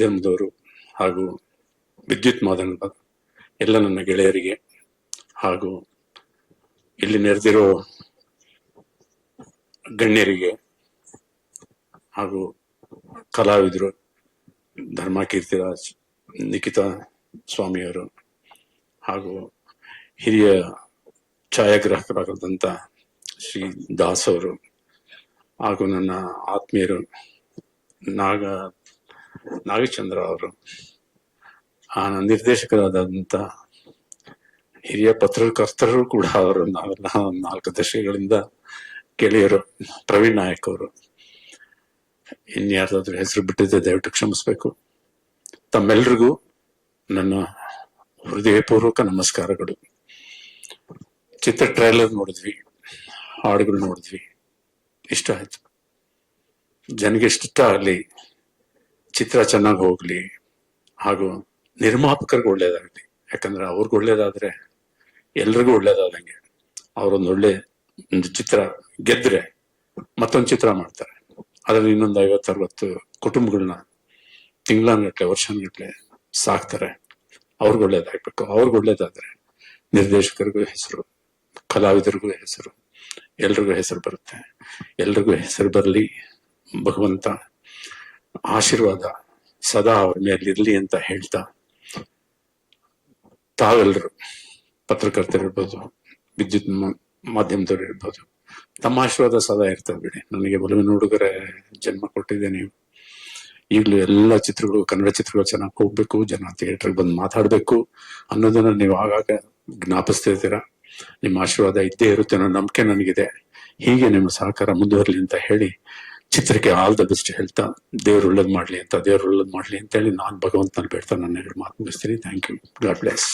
ಮಾಧ್ಯಮದವರು ಹಾಗೂ ವಿದ್ಯುತ್ ಮಾಧ್ಯಮದ ಎಲ್ಲ ನನ್ನ ಗೆಳೆಯರಿಗೆ ಹಾಗೂ ಇಲ್ಲಿ ನೆರೆದಿರೋ ಗಣ್ಯರಿಗೆ ಹಾಗೂ ಕಲಾವಿದರು ಧರ್ಮಕೀರ್ತಿರಾಜ್, ನಿಖಿತಾ ಸ್ವಾಮಿಯವರು ಹಾಗೂ ಹಿರಿಯ ಛಾಯಾಗ್ರಾಹಕರಾದಂಥ ಶ್ರೀ ದಾಸ್ ಅವರು ಹಾಗೂ ನನ್ನ ಆತ್ಮೀಯರು ನಾಗ ನಾಗಚಂದ್ರ ಅವರು, ಆ ನಿರ್ದೇಶಕರಾದಂಥ ಹಿರಿಯ ಪತ್ರಕರ್ತರು ಕೂಡ ಅವರು ನಾವೆಲ್ಲ ನಾಲ್ಕು ದಶಕಗಳಿಂದ ಗೆಳೆಯರು, ಪ್ರವೀಣ್ ನಾಯಕ್ ಅವರು. ಇನ್ಯಾರ್ದಾದ್ರೂ ಹೆಸರು ಬಿಟ್ಟಿದ್ದೆ ದಯವಿಟ್ಟು ಕ್ಷಮಿಸ್ಬೇಕು. ತಮ್ಮೆಲ್ರಿಗೂ ನನ್ನ ಹೃದಯಪೂರ್ವಕ ನಮಸ್ಕಾರಗಳು. ಚಿತ್ರ ಟ್ರೈಲರ್ ನೋಡಿದ್ವಿ, ಹಾಡುಗಳು ನೋಡಿದ್ವಿ. ಇಷ್ಟ ಆಯ್ತು. ಜನಗೆ ಇಷ್ಟ ಆಗಲಿ. ಚಿತ್ರ ಚೆನ್ನಾಗಿ ಹೋಗ್ಲಿ ಹಾಗೂ ನಿರ್ಮಾಪಕರಿಗೆ ಒಳ್ಳೇದಾಗಲಿ. ಯಾಕಂದ್ರೆ ಅವ್ರಿಗೆ ಒಳ್ಳೇದಾದ್ರೆ ಎಲ್ರಿಗೂ ಒಳ್ಳೇದಾದಂಗೆ. ಅವರೊಂದು ಒಳ್ಳೆ ಒಂದು ಚಿತ್ರ ಗೆದ್ರೆ ಮತ್ತೊಂದು ಚಿತ್ರ ಮಾಡ್ತಾರೆ. ಅದ್ರಲ್ಲಿ ಇನ್ನೊಂದು ಐವತ್ತು ಅರವತ್ತು ಕುಟುಂಬಗಳನ್ನ ತಿಂಗಳಾನ್ಗಟ್ಲೆ, ವರ್ಷಾನ್ಗಟ್ಲೆ ಸಾಕ್ತಾರೆ. ಅವ್ರಿಗೆ ಒಳ್ಳೇದಾಗ್ಬೇಕು. ಅವ್ರಿಗೆ ಒಳ್ಳೇದಾದ್ರೆ ನಿರ್ದೇಶಕರಿಗೂ ಹೆಸರು, ಕಲಾವಿದರಿಗೂ ಹೆಸರು, ಎಲ್ರಿಗೂ ಹೆಸರು ಬರುತ್ತೆ. ಎಲ್ರಿಗೂ ಹೆಸರು ಬರಲಿ ಭಗವಂತ. ಆಶೀರ್ವಾದ ಸದಾ ಅವ್ರ ಮೇಲೆ ಇರ್ಲಿ ಅಂತ ಹೇಳ್ತಾ ತಾವೆಲ್ಲರೂ ಪತ್ರಕರ್ತರಿರ್ಬೋದು, ವಿದ್ಯುತ್ ಮಾಧ್ಯಮದವ್ರು ಇರ್ಬೋದು ತಮ್ಮ ಆಶೀರ್ವಾದ ಸದಾ ಇರ್ತದೆ ಬಿಡಿ. ನನಗೆ ಬಲವಿನ ಹುಡುಗರೆ ಜನ್ಮ ಕೊಟ್ಟಿದೆ ನೀವು. ಈಗಲೂ ಎಲ್ಲ ಚಿತ್ರಗಳು, ಕನ್ನಡ ಚಿತ್ರಗಳು ಚೆನ್ನಾಗಿ ಹೋಗ್ಬೇಕು, ಜನ ಥಿಯೇಟರ್ ಬಂದು ಮಾತಾಡ್ಬೇಕು ಅನ್ನೋದನ್ನ ನೀವು ಆಗಾಗ ಜ್ಞಾಪಿಸ್ತಿರ್ತೀರಾ ನಿಮ್ಮ ಆಶೀರ್ವಾದ ಇದ್ದೇ ಇರುತ್ತೆ ಅನ್ನೋ ನಂಬಿಕೆ ನನಗಿದೆ. ಹೀಗೆ ನಿಮ್ಮ ಸಹಕಾರ ಮುಂದುವರಲಿ ಅಂತ ಹೇಳಿ ಚಿತ್ರಕ್ಕೆ ಆಲ್ ದ ಬೆಸ್ಟ್ ಹೇಳ್ತಾ, ದೇವ್ರು ಒಳ್ಳೇದ್ ಮಾಡ್ಲಿ ಅಂತ, ದೇವ್ರು ಒಳ್ಳೇದ್ ಮಾಡ್ಲಿ ಅಂತ ಹೇಳಿ ನಾನು ಭಗವಂತನ ಬೇಡ್ತಾ ನನ್ನ ಎರಡು ಮಾತು ಮುಗಿಸ್ತೀನಿ. Thank you god bless